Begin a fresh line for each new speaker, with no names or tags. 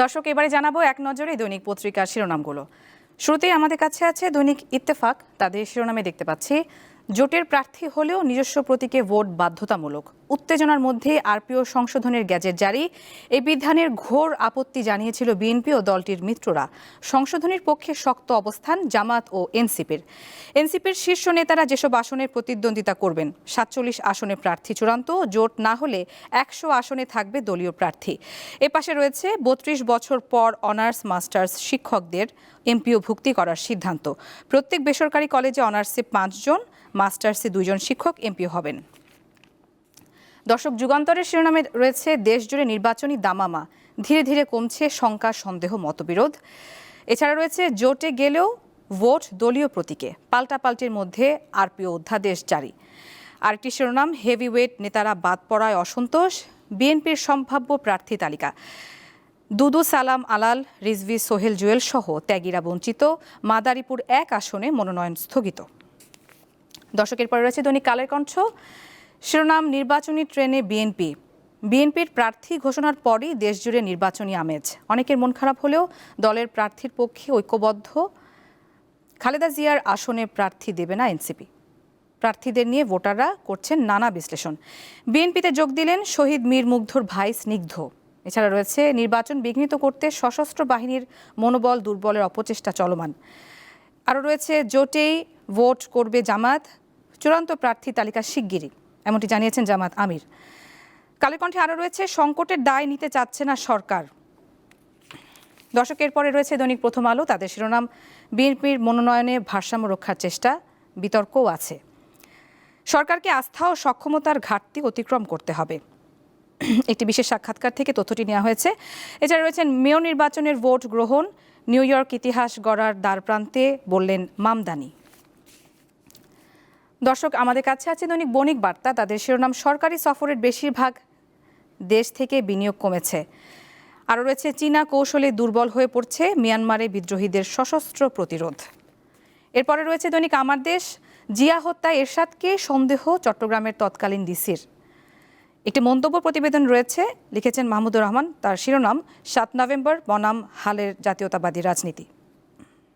দর্শক, এবারে জানাব এক নজরে দৈনিক পত্রিকার শিরোনামগুলো। শুরুতেই আমাদের কাছে আছে দৈনিক ইত্তেফাক। তাদের শিরোনামে দেখতে পাচ্ছি জোটের প্রার্থী হলেও নিজস্ব প্রতীকে ভোট বাধ্যতামূলক। উত্তেজনার মধ্যে আরপিও সংশোধনের গ্যাজেট জারি। এই বিধানের ঘোর আপত্তি জানিয়েছিল বিএনপি ও দলটির মিত্ররা। সংশোধনীর পক্ষে শক্ত অবস্থান জামাত ও এনসিপির। এনসিপির শীর্ষ নেতারা যেসব আসনে প্রতিদ্বন্দ্বিতা করবেন, সাতচল্লিশ আসনে প্রার্থী চূড়ান্ত, জোট না হলে একশো আসনে থাকবে দলীয় প্রার্থী। এপাশে রয়েছে বত্রিশ বছর পর অনার্স মাস্টার্স শিক্ষকদের এমপিও ভুক্তি করার সিদ্ধান্ত। প্রত্যেক বেসরকারি কলেজে অনার্সে পাঁচজন, মাস্টার্সে দুজন শিক্ষক এমপিও হবেন। দর্শক, যুগান্তরের শিরোনামে রয়েছে দেশজুড়ে নির্বাচনী দামামা। ধীরে ধীরে কমছে শঙ্কা, সন্দেহ, মতবিরোধ। এছাড়া রয়েছে জোটে গেলেও ভোট দলীয় প্রতীকে। পাল্টাপাল্টির মধ্যে আরপিও অধ্যাদেশ জারি। আরেকটি শিরোনাম, হেভিওয়েট নেতারা বাদ পড়ায় অসন্তোষ। বিএনপির সম্ভাব্য প্রার্থী তালিকা। দুদু সালাম আলাল, রিজভি সোহেল জুয়েল সহ ত্যাগীরা বঞ্চিত। মাদারীপুর এক আসনে মনোনয়ন স্থগিত। দর্শকের পরে রয়েছে দৈনিক কালের কণ্ঠ। শিরোনাম, নির্বাচনী ট্রেনে বিএনপি। বিএনপির প্রার্থী ঘোষণার পরই দেশজুড়ে নির্বাচনী আমেজ। অনেকের মন খারাপ হলেও দলের প্রার্থীর পক্ষে ঐক্যবদ্ধ। খালেদা জিয়ার আসনে প্রার্থী দেবে না এনসিপি। প্রার্থীদের নিয়ে ভোটাররা করছেন নানা বিশ্লেষণ। বিএনপিতে যোগ দিলেন শহীদ মীর মুগ্ধর ভাই স্নিগ্ধ। এছাড়া রয়েছে নির্বাচন বিঘ্নিত করতে সশস্ত্র বাহিনীর মনোবল দুর্বলের অপচেষ্টা চলমান। আরও রয়েছে, জোটেই ভোট করবে জামাত। চূড়ান্ত প্রার্থী তালিকা শিগগিরই, এমনটি জানিয়েছেন জামাত আমির। কালের কণ্ঠে আরও রয়েছে, সংকটের দায় নিতে চাচ্ছে না সরকার। দর্শকের পরে রয়েছে দৈনিক প্রথম আলো, তাদের শিরোনাম, বিএনপির মনোনয়নে ভারসাম্য রক্ষার চেষ্টা, বিতর্কও আছে। সরকারকে আস্থা ও সক্ষমতার ঘাটতি অতিক্রম করতে হবে। একটি বিশেষ সাক্ষাৎকার থেকে তথ্যটি নেওয়া হয়েছে। এছাড়া রয়েছেন, মেয়র নির্বাচনের ভোট গ্রহণ, নিউ ইয়র্ক ইতিহাস গড়ার দ্বারপ্রান্তে বললেন মামদানি। দর্শক, আমাদের কাছে আছে দৈনিক বণিক বার্তা। তাদের শিরোনাম, সরকারি সফরের বেশিরভাগ দেশ থেকে বিনিয়োগ কমেছে। আরও রয়েছে, চীনা কৌশলে দুর্বল হয়ে পড়ছে মিয়ানমারে বিদ্রোহীদের সশস্ত্র প্রতিরোধ। এরপরে রয়েছে দৈনিক আমার দেশ। জিয়া হত্যা এরশাদকে সন্দেহ, চট্টগ্রামের তৎকালীন ডিসির। একটি মন্তব্য প্রতিবেদন রয়েছে, লিখেছেন মাহমুদুর রহমান। তার শিরোনাম, সাত নভেম্বর, বনাম হালের জাতীয়তাবাদী রাজনীতি।